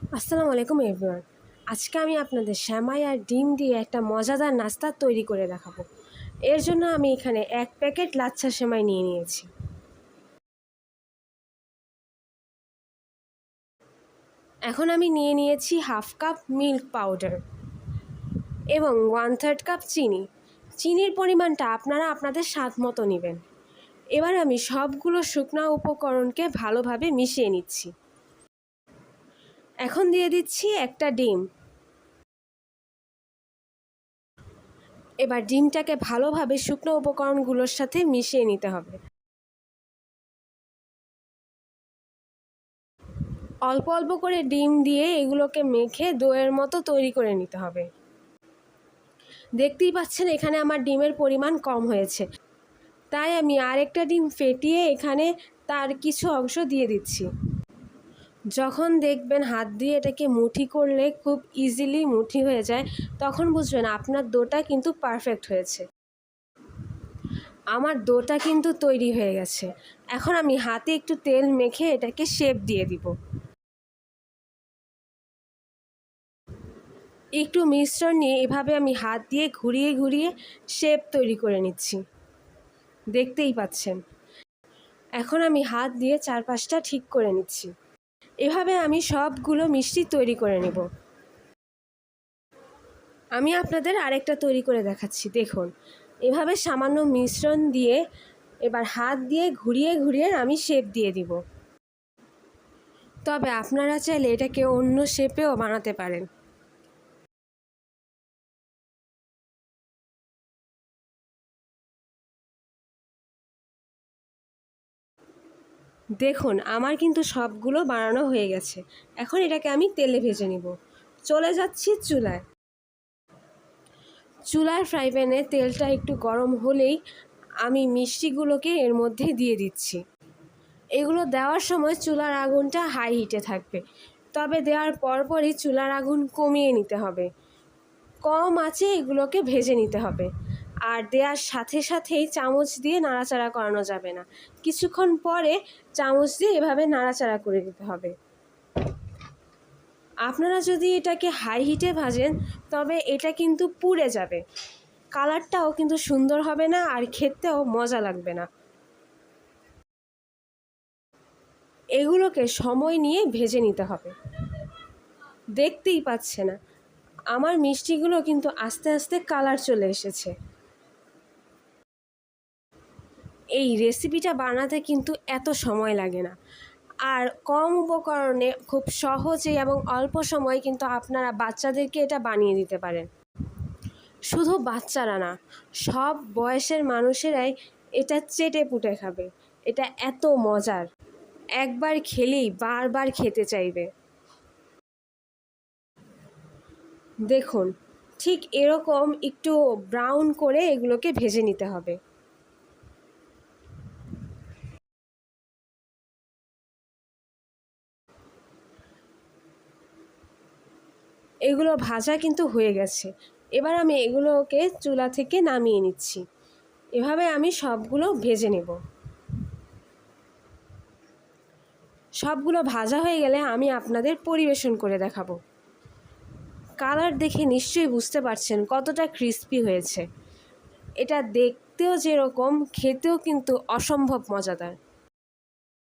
আসসালামু আলাইকুম এভরিওয়ান আজকে আমি আপনাদের শ্যামাই আর ডিম দিয়ে একটা মজাদার নাস্তা তৈরি করে দেখাবো। এর জন্য আমি এখানে এক প্যাকেট লাচ্ছা সেমাই নিয়ে নিয়েছি। এখন আমি নিয়ে নিয়েছি হাফ কাপ মিল্ক পাউডার এবং ওয়ান থার্ড কাপ চিনি। চিনির পরিমাণটা আপনারা আপনাদের স্বাদ মতো নেবেন। এবার আমি সবগুলো শুকনা উপকরণকে ভালোভাবে মিশিয়ে নিচ্ছি। এখন দিয়ে দিচ্ছি একটা ডিম। এবার ডিমটাকে ভালোভাবে শুকনো উপকরণগুলোর সাথে মিশিয়ে নিতে হবে। অল্প অল্প করে ডিম দিয়ে এগুলোকে মেখে দইয়ের মতো তৈরি করে নিতে হবে। দেখতেই পাচ্ছেন এখানে আমার ডিমের পরিমাণ কম হয়েছে। তাই আমি আরেকটা ডিম ফেটিয়ে এখানে তার কিছু অংশ দিয়ে দিচ্ছি। যখন দেখবেন হাত দিয়ে এটাকে মুঠি করলে খুব ইজিলি মুঠি হয়ে যায়, তখন বুঝবেন আপনার দোটা কিন্তু পারফেক্ট হয়েছে। আমার দোটা কিন্তু তৈরি হয়ে গেছে। এখন আমি হাতে একটু তেল মেখে এটাকে শেপ দিয়ে দিব। একটু মিশ্রণ নিয়ে এভাবে আমি হাত দিয়ে ঘুরিয়ে ঘুরিয়ে শেপ তৈরি করে নিচ্ছি। দেখতেই পাচ্ছেন। এখন আমি হাত দিয়ে চারপাশটা ঠিক করে নিচ্ছি। এভাবে আমি সবগুলো মিষ্টি তৈরি করে নেব। আমি আপনাদের আরেকটা তৈরি করে দেখাচ্ছি, দেখুন। এভাবে সামান্য মিশ্রণ দিয়ে, এবার হাত দিয়ে ঘুরিয়ে ঘুরিয়ে আমি শেপ দিয়ে দিব। তবে আপনারা চাইলে এটাকে অন্য শেপেও বানাতে পারেন। দেখুন, আমার কিন্তু সবগুলো বানানো হয়ে গেছে। এখন এটাকে আমি তেলে ভেজে নিব। চলে যাচ্ছি চুলায়। চুলার ফ্রাই প্যানে তেলটা একটু গরম হলেই আমি মিষ্টিগুলোকে এর মধ্যে দিয়ে দিচ্ছি। এগুলো দেওয়ার সময় চুলার আগুনটা হাই হিটে থাকবে। তবে দেওয়ার পরপরই চুলার আগুন কমিয়ে নিতে হবে। কম আছে এগুলোকে ভেজে নিতে হবে। আর দেওয়ার সাথে সাথেই চামচ দিয়ে নাড়াচাড়া করানো যাবে না। কিছুক্ষণ পরে চামচ দিয়ে এভাবে নাড়াচাড়া করে দিতে হবে। আপনারা যদি এটাকে হাই হিটে ভাজেন, তবে এটা কিন্তু পুড়ে যাবে। কালারটাও কিন্তু সুন্দর হবে না আর খেতেও মজা লাগবে না। এগুলোকে সময় নিয়ে ভেজে নিতে হবে। দেখতেই পাচ্ছে না আমার মিষ্টিগুলো কিন্তু আস্তে আস্তে কালার চলে এসেছে। এই রেসিপিটা বানাতে কিন্তু এত সময় লাগে না। আর কম উপকরণে খুব সহজে এবং অল্প সময় কিন্তু আপনারা বাচ্চাদেরকে এটা বানিয়ে দিতে পারেন। শুধু বাচ্চারা না, সব বয়সের মানুষেরাই এটা চেটে পুটে খাবে। এটা এত মজার। একবার খেলেই বারবার খেতে চাইবে। দেখুন, ঠিক এরকম একটু ব্রাউন করে এগুলোকে ভেজে নিতে হবে। এগুলো ভাজা কিন্তু হয়ে গেছে। এবার আমি এগুলোকে চুলা থেকে নামিয়ে নিচ্ছি। এভাবে আমি সবগুলো ভেজে নেব। সবগুলো ভাজা হয়ে গেলে আমি আপনাদের পরিবেশন করে দেখাবো। কালার দেখে নিশ্চয়ই বুঝতে পারছেন কতটা ক্রিস্পি হয়েছে। এটা দেখতেও যেরকম, খেতেও কিন্তু অসম্ভব মজাদার।